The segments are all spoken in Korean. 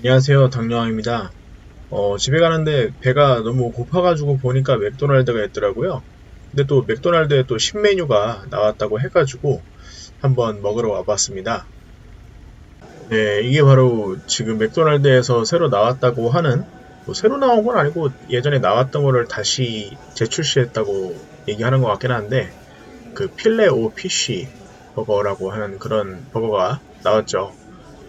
안녕하세요. 당뇨왕입니다. 어, 집에 가는데 배가 너무 고파가지고 보니까 맥도날드가 있더라고요. 근데 또 맥도날드에 또 신메뉴가 나왔다고 해가지고 한번 먹으러 와봤습니다. 네, 이게 바로 지금 맥도날드에서 새로 나왔다고 하는 뭐 새로 나온 건 아니고 예전에 나왔던 거를 다시 재출시했다고 얘기하는 것 같긴 한데 그 필레 오 피쉬 버거라고 하는 그런 버거가 나왔죠.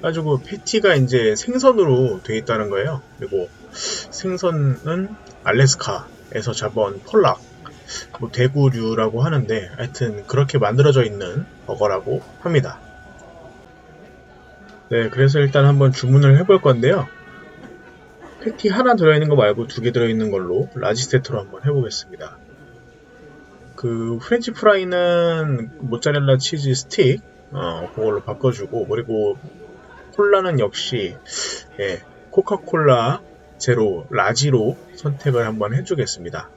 가지고 패티가 이제 생선으로 돼 있다는 거예요. 그리고 생선은 알래스카에서 잡아온 폴락, 뭐 대구류라고 하는데 하여튼 그렇게 만들어져 있는 버거라고 합니다. 네, 그래서 일단 한번 주문을 해볼 건데요. 패티 하나 들어있는 거 말고 두 개 들어있는 걸로 라지 세트로 한번 해보겠습니다. 그 프렌치 프라이는 모짜렐라 치즈 스틱 어, 그걸로 바꿔주고 그리고 콜라는 역시 예, 코카콜라 제로 라지로 선택을 한번 해주겠습니다.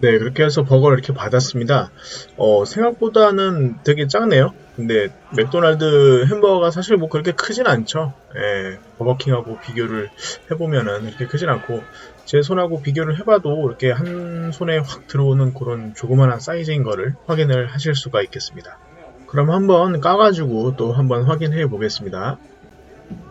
네, 그렇게 해서 버거를 이렇게 받았습니다. 어, 생각보다는 되게 작네요. 근데 맥도날드 햄버거가 사실 뭐 그렇게 크진 않죠. 예, 버거킹하고 비교를 해보면은 이렇게 크진 않고 제 손하고 비교를 해봐도 이렇게 한 손에 확 들어오는 그런 조그만한 사이즈인 거를 확인을 하실 수가 있겠습니다. 그럼 한번 까가지고 또 한번 확인해 보겠습니다.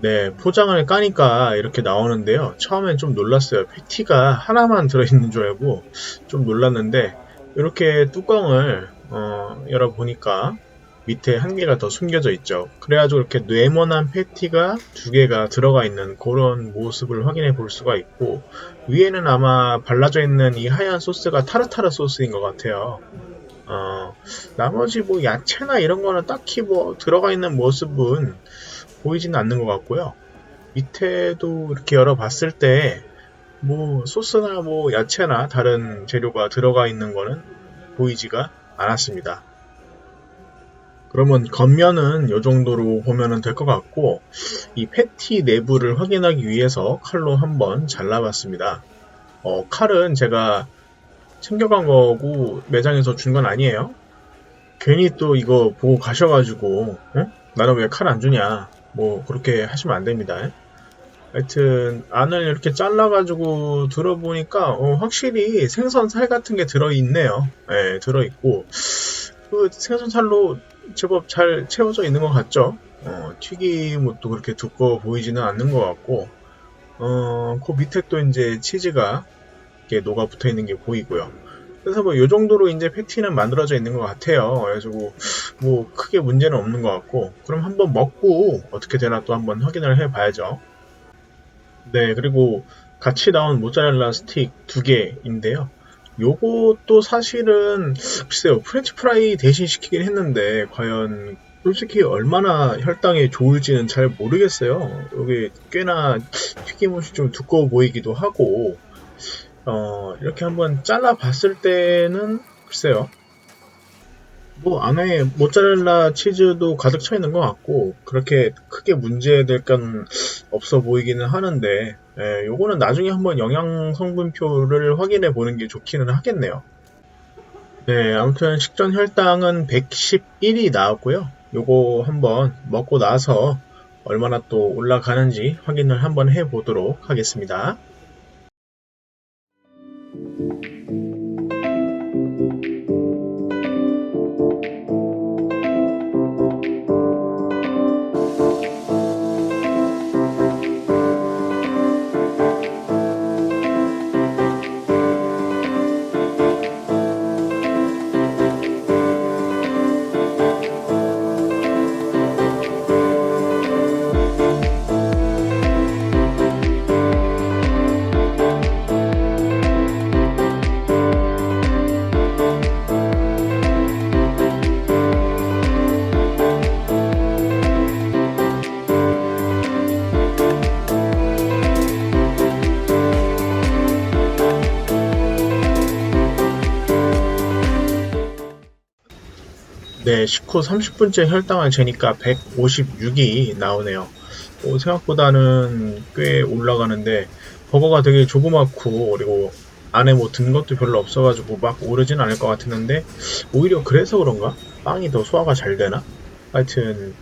네, 포장을 까니까 이렇게 나오는데요. 처음엔 좀 놀랐어요. 패티가 하나만 들어있는 줄 알고 좀 놀랐는데 이렇게 뚜껑을 어, 열어보니까 밑에 한 개가 더 숨겨져 있죠. 그래가지고 이렇게 네모난 패티가 두 개가 들어가 있는 그런 모습을 확인해 볼 수가 있고 위에는 아마 발라져 있는 이 하얀 소스가 타르타르 소스인 것 같아요. 어, 나머지 뭐 야채나 이런 거는 딱히 뭐 들어가 있는 모습은 보이지는 않는 것 같고요. 밑에도 이렇게 열어봤을 때 뭐 소스나 뭐 야채나 다른 재료가 들어가 있는 거는 보이지가 않았습니다. 그러면 겉면은 이 정도로 보면 될 것 같고 이 패티 내부를 확인하기 위해서 칼로 한번 잘라봤습니다. 어, 칼은 제가 챙겨간 거고 매장에서 준 건 아니에요. 괜히 또 이거 보고 가셔가지고 어? 나는 왜 칼 안 주냐 뭐 그렇게 하시면 안 됩니다. 하여튼 안을 이렇게 잘라가지고 들어보니까 어, 확실히 생선 살 같은 게 들어있네요. 네, 들어있고 그 생선 살로 제법 잘 채워져 있는 것 같죠. 어, 튀김옷도 그렇게 두꺼워 보이지는 않는 것 같고 어, 그 밑에 또 이제 치즈가 이렇게 녹아 붙어 있는 게 보이고요. 그래서 뭐 이 정도로 이제 패티는 만들어져 있는 것 같아요. 뭐, 뭐 크게 문제는 없는 것 같고 그럼 한번 먹고 어떻게 되나 또 한번 확인을 해 봐야죠. 네 그리고 같이 나온 모짜렐라 스틱 두 개인데요. 요것도 사실은 글쎄요 프렌치 프라이 대신 시키긴 했는데 과연 솔직히 얼마나 혈당에 좋을지는 잘 모르겠어요. 여기 꽤나 튀김옷이 좀 두꺼워 보이기도 하고 어, 이렇게 한번 잘라 봤을 때는 글쎄요. 뭐 안에 모짜렐라 치즈도 가득 차 있는 것 같고 그렇게 크게 문제될 건 없어 보이기는 하는데 예, 요거는 나중에 한번 영양 성분표를 확인해 보는 게 좋기는 하겠네요. 네, 아무튼 식전 혈당은 111이 나왔고요. 요거 한번 먹고 나서 얼마나 또 올라가는지 확인을 한번 해 보도록 하겠습니다. 네, 식후 30분째 혈당을 재니까 156이 나오네요. 어, 생각보다는 꽤 올라가는데 버거가 되게 조그맣고 그리고 안에 뭐 든 것도 별로 없어가지고 막 오르진 않을 것 같았는데 오히려 그래서 그런가? 빵이 더 소화가 잘 되나? 하여튼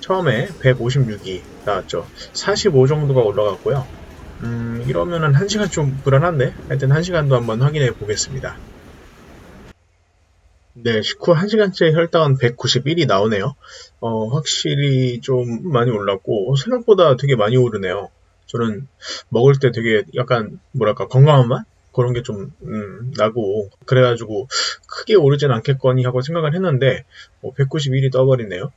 처음에 156이 나왔죠. 45 정도가 올라갔고요. 음, 이러면은 1시간 좀 불안한데? 하여튼 1시간도 한번 확인해 보겠습니다. 네, 식후 1시간째 혈당은 191이 나오네요. 어, 확실히 좀 많이 올랐고, 생각보다 되게 많이 오르네요. 저는 먹을 때 되게 약간, 뭐랄까, 건강한 맛? 그런 게 좀, 음, 나고, 그래가지고, 크게 오르진 않겠거니 하고 생각을 했는데, 191이 떠버리네요.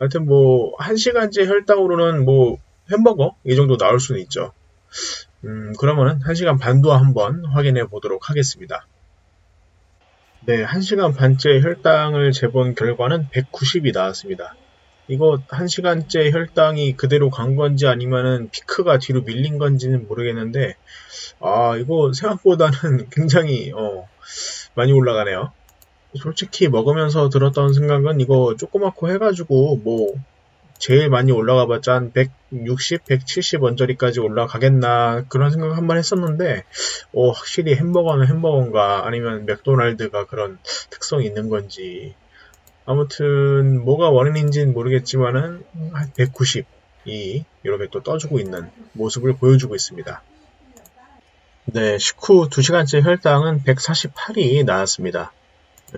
하여튼 뭐, 1시간째 혈당으로는 뭐, 햄버거? 이 정도 나올 수는 있죠. 음, 그러면은 1시간 반도 한번 확인해 보도록 하겠습니다. 네, 1시간 반째 혈당을 재본 결과는 190이 나왔습니다. 이거 1시간째 혈당이 그대로 간 건지 아니면은 피크가 뒤로 밀린 건지는 모르겠는데, 아, 이거 생각보다는 굉장히, 어, 많이 올라가네요. 솔직히 먹으면서 들었던 생각은 이거 조그맣고 해가지고, 뭐, 제일 많이 올라가 봤자 한 160, 170 언저리까지 올라가겠나 그런 생각 한 번 했었는데 어, 확실히 햄버거는 햄버거인가 아니면 맥도날드가 그런 특성이 있는 건지 아무튼 뭐가 원인인지는 모르겠지만은 한 190이 이렇게 또 떠주고 있는 모습을 보여주고 있습니다. 네, 식후 2시간째 혈당은 148이 나왔습니다.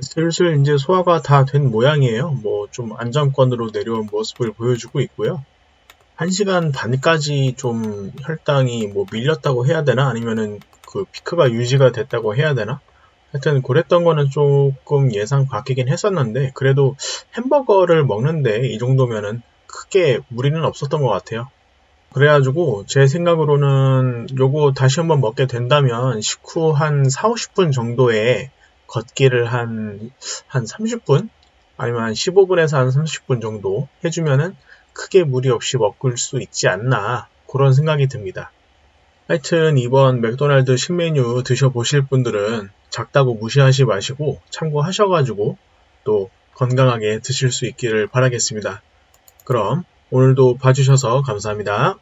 슬슬 이제 소화가 다 된 모양이에요. 뭐 좀 안정권으로 내려온 모습을 보여주고 있고요. 1시간 반까지 좀 혈당이 뭐 밀렸다고 해야 되나? 아니면은 그 피크가 유지가 됐다고 해야 되나? 하여튼 그랬던 거는 조금 예상 바뀌긴 했었는데 그래도 햄버거를 먹는데 이 정도면은 크게 무리는 없었던 것 같아요. 그래가지고 제 생각으로는 요거 다시 한번 먹게 된다면 식후 한 4, 50분 정도에 걷기를 한, 한 30분? 아니면 한 15분에서 한 30분 정도 해주면은 크게 무리 없이 먹을 수 있지 않나. 그런 생각이 듭니다. 하여튼 이번 맥도날드 신메뉴 드셔보실 분들은 작다고 무시하지 마시고 참고하셔가지고 또 건강하게 드실 수 있기를 바라겠습니다. 그럼 오늘도 봐주셔서 감사합니다.